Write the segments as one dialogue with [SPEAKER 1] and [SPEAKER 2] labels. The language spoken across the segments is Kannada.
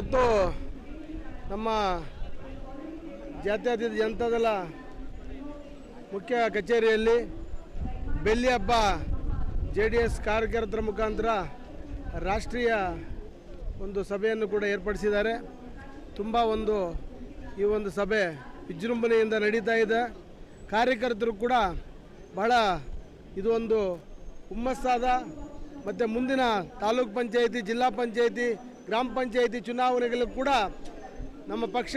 [SPEAKER 1] ಇವತ್ತು ನಮ್ಮ ಜಾತ್ಯತೀತ ಜನತಾದಳ ಮುಖ್ಯ ಕಚೇರಿಯಲ್ಲಿ ಬೆಳ್ಳಿ ಹಬ್ಬ ಜೆ ಡಿ ಎಸ್ ಕಾರ್ಯಕರ್ತರ ಮುಖಾಂತರ ರಾಷ್ಟ್ರೀಯ ಒಂದು ಸಭೆಯನ್ನು ಕೂಡ ಏರ್ಪಡಿಸಿದ್ದಾರೆ. ತುಂಬ ಒಂದು ಈ ಒಂದು ಸಭೆ ವಿಜೃಂಭಣೆಯಿಂದ ನಡೀತಾ ಇದೆ. ಕಾರ್ಯಕರ್ತರು ಕೂಡ ಬಹಳ ಇದು ಒಂದು ಹುಮ್ಮಸ್ಸಾದ ಮತ್ತು ಮುಂದಿನ ತಾಲೂಕ್ ಪಂಚಾಯಿತಿ, ಜಿಲ್ಲಾ ಪಂಚಾಯಿತಿ ಗ್ರಾಮ ಪಂಚಾಯಿತಿ ಚುನಾವಣೆಗಳಿಗೂ ಕೂಡ ನಮ್ಮ ಪಕ್ಷ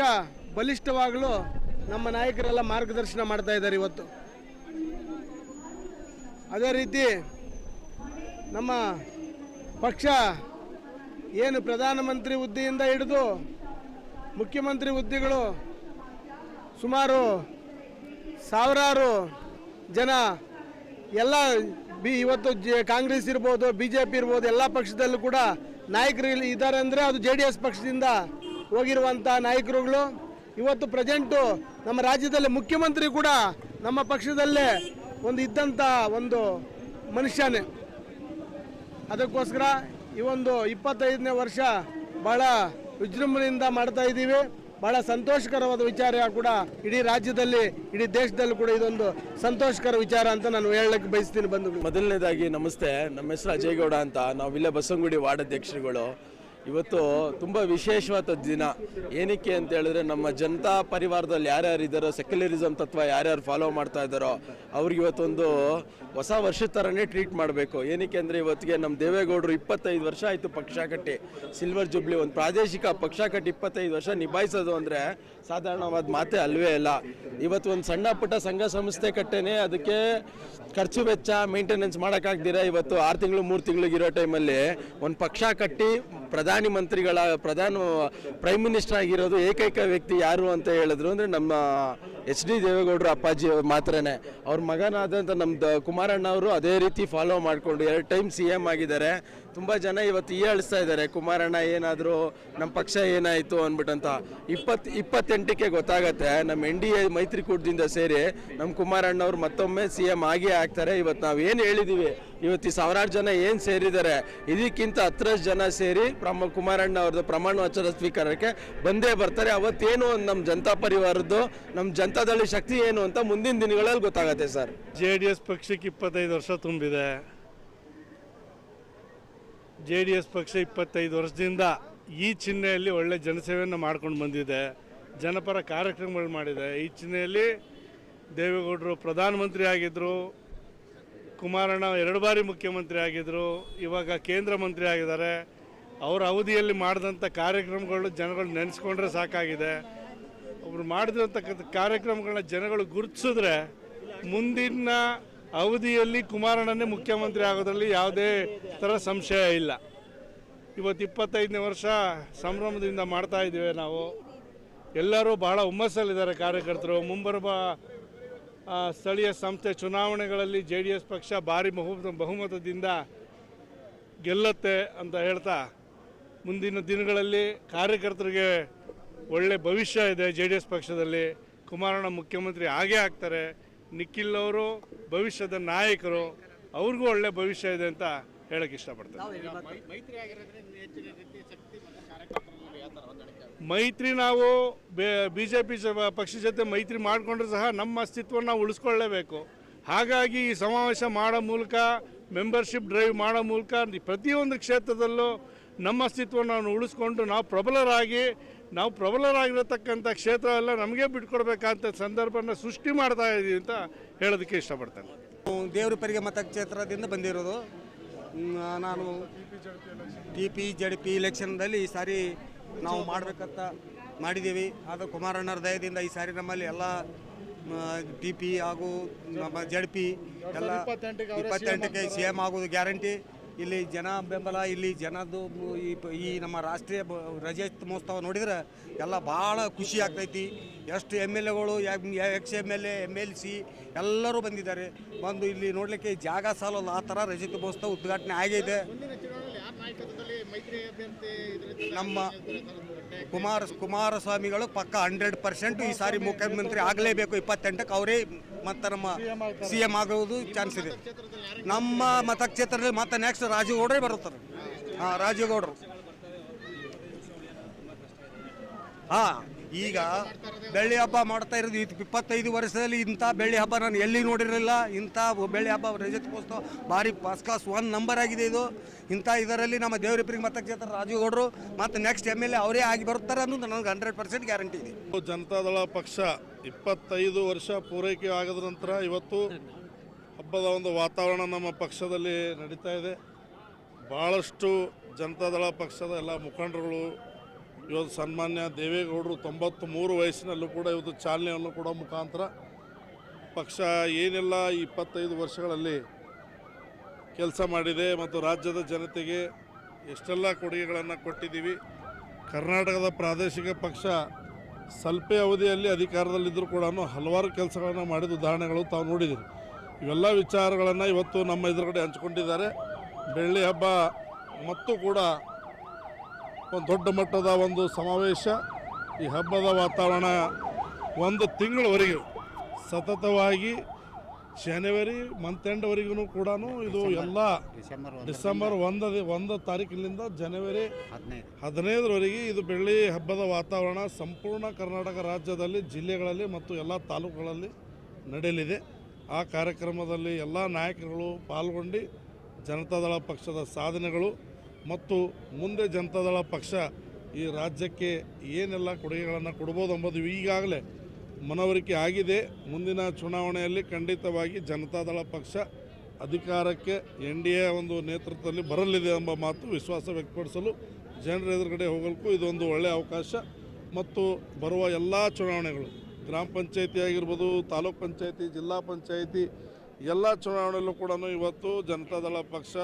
[SPEAKER 1] ಬಲಿಷ್ಠವಾಗಲು ನಮ್ಮ ನಾಯಕರೆಲ್ಲ ಮಾರ್ಗದರ್ಶನ ಮಾಡ್ತಾ ಇದ್ದಾರೆ ಇವತ್ತು. ಅದೇ ರೀತಿ ನಮ್ಮ ಪಕ್ಷ ಏನು ಪ್ರಧಾನಮಂತ್ರಿ ಹುದ್ದೆಯಿಂದ ಹಿಡಿದು ಮುಖ್ಯಮಂತ್ರಿ ಹುದ್ದೆಗಳು ಸುಮಾರು ಸಾವಿರಾರು ಜನ ಎಲ್ಲ ಬಿ, ಇವತ್ತು ಜೆ, ಕಾಂಗ್ರೆಸ್ ಇರ್ಬೋದು ಬಿ ಜೆ ಪಿ ಇರ್ಬೋದು, ಎಲ್ಲ ಪಕ್ಷದಲ್ಲೂ ಕೂಡ ನಾಯಕರು ಇದ್ದಾರೆ ಅಂದರೆ ಅದು ಜೆ ಡಿ ಎಸ್ ಪಕ್ಷದಿಂದ ಹೋಗಿರುವಂಥ ನಾಯಕರುಗಳು. ಇವತ್ತು ಪ್ರೆಸೆಂಟು ನಮ್ಮ ರಾಜ್ಯದಲ್ಲಿ ಮುಖ್ಯಮಂತ್ರಿ ಕೂಡ ನಮ್ಮ ಪಕ್ಷದಲ್ಲೇ ಒಂದು ಇದ್ದಂಥ ಒಂದು ಮನುಷ್ಯನೇ. ಅದಕ್ಕೋಸ್ಕರ ಈ ಒಂದು ಇಪ್ಪತ್ತೈದನೇ ವರ್ಷ ಭಾಳ ವಿಜೃಂಭಣೆಯಿಂದ ಮಾಡ್ತಾ ಇದ್ದೀವಿ. ಭಾಳ ಸಂತೋಷಕರವಾದ ವಿಚಾರ ಕೂಡ ಇಡೀ ರಾಜ್ಯದಲ್ಲಿ, ಇಡೀ ದೇಶದಲ್ಲೂ ಕೂಡ ಇದೊಂದು ಸಂತೋಷಕರ ವಿಚಾರ ಅಂತ ನಾನು ಹೇಳಕ್ಕೆ ಬಯಸ್ತೀನಿ ಬಂದು
[SPEAKER 2] ಮೊದಲನೇದಾಗಿ ನಮಸ್ತೆ. ನಮ್ಮ ಹೆಸರು ಅಜಯ್ ಗೌಡ ಅಂತ. ನಾವು ಇಲ್ಲೇ ಬಸವಂಗುಡಿ ವಾರ್ಡ್ ಅಧ್ಯಕ್ಷರುಗಳು. ಇವತ್ತು ತುಂಬ ವಿಶೇಷವಾದ ದಿನ. ಏನಕ್ಕೆ ಅಂತ ಹೇಳಿದ್ರೆ ನಮ್ಮ ಜನತಾ ಪರಿವಾರದಲ್ಲಿ ಯಾರ್ಯಾರು ಇದ್ದಾರೋ ಸೆಕ್ಯುಲರಿಸಮ್ ತತ್ವ ಯಾರ್ಯಾರು ಫಾಲೋ ಮಾಡ್ತಾ ಇದ್ದಾರೋ, ಅವ್ರಿಗೆ ಇವತ್ತೊಂದು ಹೊಸ ವರ್ಷದ ಥರನೇ ಟ್ರೀಟ್ ಮಾಡಬೇಕು. ಏನಕ್ಕೆ ಅಂದರೆ ಇವತ್ತಿಗೆ ನಮ್ಮ ದೇವೇಗೌಡರು ಇಪ್ಪತ್ತೈದು ವರ್ಷ ಆಯಿತು ಪಕ್ಷ ಕಟ್ಟಿ. ಸಿಲ್ವರ್ ಜುಬ್ಲಿ ಒಂದು ಪ್ರಾದೇಶಿಕ ಪಕ್ಷ ಕಟ್ಟಿ ಇಪ್ಪತ್ತೈದು ವರ್ಷ ನಿಭಾಯಿಸೋದು ಅಂದರೆ ಸಾಧಾರಣವಾದ ಮಾತೇ ಅಲ್ವೇ ಅಲ್ಲ ಇವತ್ತು ಒಂದು ಸಣ್ಣ ಪುಟ್ಟ ಸಂಘ ಸಂಸ್ಥೆ ಕಟ್ಟೇನೆ ಅದಕ್ಕೆ ಖರ್ಚು ವೆಚ್ಚ ಮೇಂಟೆನೆನ್ಸ್ ಮಾಡೋಕ್ಕಾಗ್ದಿರ ಇವತ್ತು ಆರು ತಿಂಗಳು, ಮೂರು ತಿಂಗಳಿಗೆ ಇರೋ ಟೈಮಲ್ಲಿ ಒಂದು ಪಕ್ಷ ಕಟ್ಟಿ ಪ್ರಧಾನಿ ಮಂತ್ರಿಗಳ, ಪ್ರಧಾನ ಪ್ರೈಮ್ ಮಿನಿಸ್ಟರ್ ಆಗಿರೋದು ಏಕೈಕ ವ್ಯಕ್ತಿ ಯಾರು ಅಂತ ಹೇಳಿದ್ರು ಅಂದರೆ ನಮ್ಮ ಎಚ್ ಡಿ ದೇವೇಗೌಡರು ಅಪ್ಪಾಜಿ ಮಾತ್ರನೇ. ಅವ್ರ ಮಗನಾದಂಥ ನಮ್ಮ ಕುಮಾರಣ್ಣ ಅವರು ಅದೇ ರೀತಿ ಫಾಲೋ ಮಾಡಿಕೊಂಡು, ಎರಡು ಟೈಮ್ ಸಿ ಎಂ ಆಗಿದ್ದಾರೆ. ತುಂಬ ಜನ ಇವತ್ತು ಏಳಿಸ್ತಾ ಇದ್ದಾರೆ. ಕುಮಾರಣ್ಣ ಏನಾದರೂ ನಮ್ಮ ಪಕ್ಷ ಏನಾಯಿತು ಅಂದ್ಬಿಟ್ಟಂತ. ಇಪ್ಪತ್ತು ಇಪ್ಪತ್ತೆಂಟಕ್ಕೆ ಗೊತ್ತಾಗತ್ತೆ ನಮ್ಮ ಎನ್ ಡಿ ಎ ಮೈತ್ರಿಕೂಟದಿಂದ ಸೇರಿ ನಮ್ಮ ಕುಮಾರಣ್ಣ ಅವ್ರು ಮತ್ತೊಮ್ಮೆ ಸಿ ಎಂ ಆಗೇ ಆಗ್ತಾರೆ. ಇವತ್ತು ನಾವು ಏನು ಹೇಳಿದ್ದೀವಿ ಇವತ್ತು ಸಾವಿರಾರು ಜನ ಏನು ಸೇರಿದ್ದಾರೆ? ಇದಕ್ಕಿಂತ ಹತ್ತರಷ್ಟು ಜನ ಸೇರಿ ಪ್ರಮ, ಕುಮಾರಣ್ಣ ಅವ್ರದ್ದು ಪ್ರಮಾಣ ವಚನ ಸ್ವೀಕಾರಕ್ಕೆ ಬಂದೇ ಬರ್ತಾರೆ. ಅವತ್ತೇನು ನಮ್ಮ ಜನತಾ ಪರಿವಾರದ್ದು ನಮ್ಮ ಜನತಾದಳಿ ಶಕ್ತಿ ಏನು ಅಂತ ಮುಂದಿನ ದಿನಗಳಲ್ಲಿ ಗೊತ್ತಾಗತ್ತೆ ಸರ್.
[SPEAKER 3] ಜೆ ಡಿ ಎಸ್ ಪಕ್ಷಕ್ಕೆ ಇಪ್ಪತ್ತೈದು ವರ್ಷ ತುಂಬಿದೆ. ಜೆ ಡಿ ಎಸ್ ಪಕ್ಷ ಇಪ್ಪತ್ತೈದು ವರ್ಷದಿಂದ ಈ ಚಿಹ್ನೆಯಲ್ಲಿ ಒಳ್ಳೆ ಜನಸೇವೆಯನ್ನು ಮಾಡ್ಕೊಂಡು ಬಂದಿದೆ, ಜನಪರ ಕಾರ್ಯಕ್ರಮಗಳು ಮಾಡಿದೆ. ಈ ಚಿಹ್ನೆಯಲ್ಲಿ ದೇವೇಗೌಡರು ಪ್ರಧಾನಮಂತ್ರಿ ಆಗಿದ್ದರು ಕುಮಾರಣ್ಣ ಎರಡು ಬಾರಿ ಮುಖ್ಯಮಂತ್ರಿ ಆಗಿದ್ದರು ಇವಾಗ ಕೇಂದ್ರ ಮಂತ್ರಿ ಆಗಿದ್ದಾರೆ. ಅವರ ಅವಧಿಯಲ್ಲಿ ಮಾಡಿದಂಥ ಕಾರ್ಯಕ್ರಮಗಳು ಜನಗಳು ನೆನೆಸ್ಕೊಂಡ್ರೆ ಸಾಕಾಗಿದೆ. ಅವರು ಮಾಡಿದಂಥ ಕಾರ್ಯಕ್ರಮಗಳನ್ನ ಜನಗಳು ಗುರುತಿಸಿದ್ರೆ ಮುಂದಿನ ಅವಧಿಯಲ್ಲಿ ಕುಮಾರಣ್ಣನೇ ಮುಖ್ಯಮಂತ್ರಿ ಆಗೋದ್ರಲ್ಲಿ ಯಾವುದೇ ಥರ ಸಂಶಯ ಇಲ್ಲ. ಇವತ್ತು ಇಪ್ಪತ್ತೈದನೇ ವರ್ಷ ಸಂಭ್ರಮದಿಂದ ಮಾಡ್ತಾ ಇದ್ದೇವೆ ನಾವು. ಎಲ್ಲರೂ ಬಹಳ ಹುಮ್ಮಸ್ಸಲ್ಲಿದ್ದಾರೆ ಕಾರ್ಯಕರ್ತರು. ಮುಂಬರುವ ಸ್ಥಳೀಯ ಸಂಸ್ಥೆ ಚುನಾವಣೆಗಳಲ್ಲಿ ಜೆ ಡಿ ಎಸ್ ಪಕ್ಷ ಭಾರಿ ಬಹು ಬಹುಮತದಿಂದ ಗೆಲ್ಲತ್ತೆ ಅಂತ ಹೇಳ್ತಾ ಮುಂದಿನ ದಿನಗಳಲ್ಲಿ ಕಾರ್ಯಕರ್ತರಿಗೆ ಒಳ್ಳೆ ಭವಿಷ್ಯ ಇದೆ ಜೆ ಡಿ ಎಸ್ ಪಕ್ಷದಲ್ಲಿ. ಕುಮಾರಣ್ಣ ಮುಖ್ಯಮಂತ್ರಿ ಆಗೇ ಆಗ್ತಾರೆ. ನಿಖಿಲ್ ಅವರು ಭವಿಷ್ಯದ ನಾಯಕರು ಅವ್ರಿಗೂ ಒಳ್ಳೆ ಭವಿಷ್ಯ ಇದೆ ಅಂತ ಹೇಳಕ್ಕೆ ಇಷ್ಟಪಡ್ತಾರೆ ಮೈತ್ರಿ ನಾವು ಬಿ ಜೆ ಪಿ ಪಕ್ಷದ ಜೊತೆ ಮೈತ್ರಿ ಮಾಡಿಕೊಂಡ್ರೆ ಸಹ ನಮ್ಮ ಅಸ್ತಿತ್ವವನ್ನು ನಾವು ಉಳಿಸ್ಕೊಳ್ಳೇಬೇಕು. ಹಾಗಾಗಿ ಈ ಸಮಾವೇಶ ಮಾಡೋ ಮೂಲಕ ಮೆಂಬರ್ಶಿಪ್ ಡ್ರೈವ್ ಮಾಡೋ ಮೂಲಕ ಪ್ರತಿಯೊಂದು ಕ್ಷೇತ್ರದಲ್ಲೂ ನಮ್ಮ ಅಸ್ತಿತ್ವವನ್ನು ನಾವು ಉಳಿಸ್ಕೊಂಡು ನಾವು ಪ್ರಬಲರಾಗಿ ನಾವು ಪ್ರಬಲರಾಗಿರತಕ್ಕಂಥ ಕ್ಷೇತ್ರ ಎಲ್ಲ ನಮಗೆ ಬಿಟ್ಕೊಡ್ಬೇಕಂತ ಸಂದರ್ಭನ ಸೃಷ್ಟಿ ಮಾಡ್ತಾ ಇದ್ದೀವಿ ಅಂತ ಹೇಳೋದಕ್ಕೆ ಇಷ್ಟಪಡ್ತೇನೆ.
[SPEAKER 4] ದೇವ್ರ ಪರಿಗೆ ಮತಕ್ಷೇತ್ರದಿಂದ ಬಂದಿರೋದು. ನಾನು ಟಿ ಪಿ ಜಡ್ ಪಿ ಇಲೆಕ್ಷನ್ದಲ್ಲಿ ಈ ಸಾರಿ ನಾವು ಮಾಡಬೇಕಂತ ಮಾಡಿದ್ದೀವಿ. ಆದರೆ ಕುಮಾರಣ್ಣರ ದಯದಿಂದ ಈ ಸಾರಿ ನಮ್ಮಲ್ಲಿ ಎಲ್ಲ ಟಿ ಪಿ ಹಾಗೂ ನಮ್ಮ ಜಡ್ ಪಿ ಎಲ್ಲ ಇಪ್ಪತ್ತೆಂಟಕ್ಕೆ ಸಿ ಎಂ ಆಗೋದು ಗ್ಯಾರಂಟಿ. ಇಲ್ಲಿ ಜನ ಬೆಂಬಲ, ಇಲ್ಲಿ ಜನದ್ದು ಈ ಈ ನಮ್ಮ ರಾಷ್ಟ್ರೀಯ ಬ- ರಜೆ ಮಹೋತ್ಸವ ನೋಡಿದ್ರೆ ಎಲ್ಲ ಭಾಳ ಖುಷಿ ಆಗ್ತೈತಿ. ಎಷ್ಟು ಎಂ ಎಲ್ ಎಗಳು ex M L A, M L C ಎಲ್ಲರೂ ಬಂದಿದ್ದಾರೆ. ಬಂದು ಇಲ್ಲಿ ನೋಡಲಿಕ್ಕೆ ಜಾಗ ಸಾಲಲ್ಲ, ಆ ಥರ ರಜತ ಮಹೋತ್ಸವ ಉದ್ಘಾಟನೆ ಆಗಿದೆ. ನಮ್ಮ ಕುಮಾರ, ಕುಮಾರಸ್ವಾಮಿಗಳು ಪಕ್ಕ ಹಂಡ್ರೆಡ್ ಪರ್ಸೆಂಟ್ ಈ ಸಾರಿ ಮುಖ್ಯಮಂತ್ರಿ ಆಗಲೇಬೇಕು, ಇಪ್ಪತ್ತೆಂಟಕ್ಕೆ ಅವರೇ ಮತ್ತು ನಮ್ಮ ಸಿ ಎಂ ಆಗುವುದು ಚಾನ್ಸ್ ಇದೆ. ನಮ್ಮ ಮತಕ್ಷೇತ್ರದಲ್ಲಿ ಮತ್ತೆ ನೆಕ್ಸ್ಟ್ ರಾಜೇಗೌಡರೇ ಬರುತ್ತಾರೆ. ಹಾಂ ರಾಜೇಗೌಡರು ಹಾಂ. ಈಗ ಬೆಳ್ಳಿ ಹಬ್ಬ ಮಾಡ್ತಾ ಇರೋದು ಇಪ್ಪತ್ತೈದು ವರ್ಷದಲ್ಲಿ ಇಂಥ ಬೆಳ್ಳಿ ಹಬ್ಬ ನಾನು ಎಲ್ಲಿ ನೋಡಿರಲಿಲ್ಲ. ಇಂಥ ಬೆಳ್ಳಿ ಹಬ್ಬ ರಜತೋತ್ಸವ ಭಾರಿ ಫಸ್ಟ್ ಕ್ಲಾಸ್ ಒನ್ ನಂಬರ್ ಆಗಿದೆ ಇದು. ಇಂಥ ಇದರಲ್ಲಿ ನಮ್ಮ ದೇವರಿಬ್ಬರಿಗೆ ಮತ್ತೆ ಕೇಳ್ತಾರೆ ಗೌಡರು ಮತ್ತು ನೆಕ್ಸ್ಟ್ ಎಂ ಎಲ್ ಎ ಅವರೇ ಆಗಿ ಬರುತ್ತಾರೆ ಅನ್ನೋದು ನನಗೆ ಹಂಡ್ರೆಡ್ ಪರ್ಸೆಂಟ್ ಗ್ಯಾರಂಟಿ ಇದೆ.
[SPEAKER 5] ಜನತಾದಳ ಪಕ್ಷ ಇಪ್ಪತ್ತೈದು ವರ್ಷ ಪೂರೈಕೆ ಆಗದ ನಂತರ ಇವತ್ತು ಹಬ್ಬದ ಒಂದು ವಾತಾವರಣ ನಮ್ಮ ಪಕ್ಷದಲ್ಲಿ ನಡೀತಾ ಇದೆ. ಭಾಳಷ್ಟು ಜನತಾದಳ ಪಕ್ಷದ ಎಲ್ಲ ಮುಖಂಡರುಗಳು ಇವತ್ತು ಸನ್ಮಾನ್ಯ ದೇವೇಗೌಡರು ತೊಂಬತ್ತು ಮೂರು ವಯಸ್ಸಿನಲ್ಲೂ ಕೂಡ ಇವತ್ತು ಚಾಲನೆಯನ್ನು ಕೂಡ ಮುಖಾಂತರ ಪಕ್ಷ ಏನೆಲ್ಲ ಇಪ್ಪತ್ತೈದು ವರ್ಷಗಳಲ್ಲಿ ಕೆಲಸ ಮಾಡಿದೆ ಮತ್ತು ರಾಜ್ಯದ ಜನತೆಗೆ ಎಷ್ಟೆಲ್ಲ ಕೊಡುಗೆಗಳನ್ನು ಕೊಟ್ಟಿದ್ದೀವಿ, ಕರ್ನಾಟಕದ ಪ್ರಾದೇಶಿಕ ಪಕ್ಷ ಸ್ವಲ್ಪ ಅವಧಿಯಲ್ಲಿ ಅಧಿಕಾರದಲ್ಲಿದ್ದರೂ ಕೂಡ ಹಲವಾರು ಕೆಲಸಗಳನ್ನು ಮಾಡಿದ ಉದಾಹರಣೆಗಳು ತಾವು ನೋಡಿದ್ದೀರಿ. ಇವೆಲ್ಲ ವಿಚಾರಗಳನ್ನು ಇವತ್ತು ನಮ್ಮ ಎದುರುಗಡೆ ಹಂಚಿಕೊಂಡಿದ್ದಾರೆ. ಬೆಳ್ಳಿ ಹಬ್ಬ ಮತ್ತು ಕೂಡ ಒಂದು ದೊಡ್ಡ ಮಟ್ಟದ ಒಂದು ಸಮಾವೇಶ. ಈ ಹಬ್ಬದ ವಾತಾವರಣ ಒಂದು ತಿಂಗಳವರೆಗೆ ಸತತವಾಗಿ ಜನವರಿ ಮಂತ್ ಎಂಡ್ವರೆಗೂ ಕೂಡ ಇದು ಎಲ್ಲ ಡಿಸೆಂಬರ್ ಒಂದ ಒಂದು ತಾರೀಕಿನಿಂದ ಜನವರಿ ಹದಿನೈದರವರೆಗೆ ಇದು ಬೆಳ್ಳಿ ಹಬ್ಬದ ವಾತಾವರಣ ಸಂಪೂರ್ಣ ಕರ್ನಾಟಕ ರಾಜ್ಯದಲ್ಲಿ ಜಿಲ್ಲೆಗಳಲ್ಲಿ ಮತ್ತು ಎಲ್ಲ ತಾಲೂಕುಗಳಲ್ಲಿ ನಡೆಯಲಿದೆ. ಆ ಕಾರ್ಯಕ್ರಮದಲ್ಲಿ ಎಲ್ಲ ನಾಯಕರುಗಳು ಪಾಲ್ಗೊಂಡು ಜನತಾದಳ ಪಕ್ಷದ ಸಾಧನೆಗಳು ಮತ್ತು ಮುಂದೆ ಜನತಾದಳ ಪಕ್ಷ ಈ ರಾಜ್ಯಕ್ಕೆ ಏನೆಲ್ಲ ಕೊಡುಗೆಗಳನ್ನು ಕೊಡ್ಬೋದು ಎಂಬುದು ಈಗಾಗಲೇ ಮನವರಿಕೆ ಆಗಿದೆ. ಮುಂದಿನ ಚುನಾವಣೆಯಲ್ಲಿ ಖಂಡಿತವಾಗಿ ಜನತಾದಳ ಪಕ್ಷ ಅಧಿಕಾರಕ್ಕೆ ಎನ್ ಡಿ ಎ ಒಂದು ನೇತೃತ್ವದಲ್ಲಿ ಬರಲಿದೆ ಎಂಬ ಮಾತು ವಿಶ್ವಾಸ ವ್ಯಕ್ತಪಡಿಸಲು ಜನರ ಎದುರುಗಡೆ ಹೋಗಲಿಕ್ಕೂ ಇದೊಂದು ಒಳ್ಳೆಯ ಅವಕಾಶ. ಮತ್ತು ಬರುವ ಎಲ್ಲ ಚುನಾವಣೆಗಳು, ಗ್ರಾಮ ಪಂಚಾಯಿತಿ ಆಗಿರ್ಬೋದು, ತಾಲೂಕ್ ಪಂಚಾಯಿತಿ, ಜಿಲ್ಲಾ ಪಂಚಾಯಿತಿ, ಎಲ್ಲ ಚುನಾವಣೆಯಲ್ಲೂ ಕೂಡ ಇವತ್ತು ಜನತಾದಳ ಪಕ್ಷ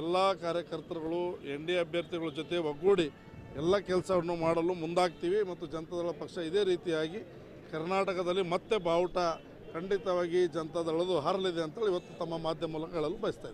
[SPEAKER 5] ಎಲ್ಲ ಕಾರ್ಯಕರ್ತರುಗಳು, ಎನ್ ಡಿ ಅಭ್ಯರ್ಥಿಗಳ ಜೊತೆ ಒಗ್ಗೂಡಿ ಎಲ್ಲ ಕೆಲಸವನ್ನು ಮಾಡಲು ಮುಂದಾಗ್ತೀವಿ ಮತ್ತು ಜನತಾದಳ ಪಕ್ಷ ಇದೇ ರೀತಿಯಾಗಿ ಕರ್ನಾಟಕದಲ್ಲಿ ಮತ್ತೆ ಬಾವುಟ ಖಂಡಿತವಾಗಿ ಜನತಾದಳದು ಹಾರಲಿದೆ ಅಂತೇಳಿ ಇವತ್ತು ತಮ್ಮ ಮಾಧ್ಯಮ ಮೂಲಕ ಹೇಳಲು ಬಯಸ್ತಾ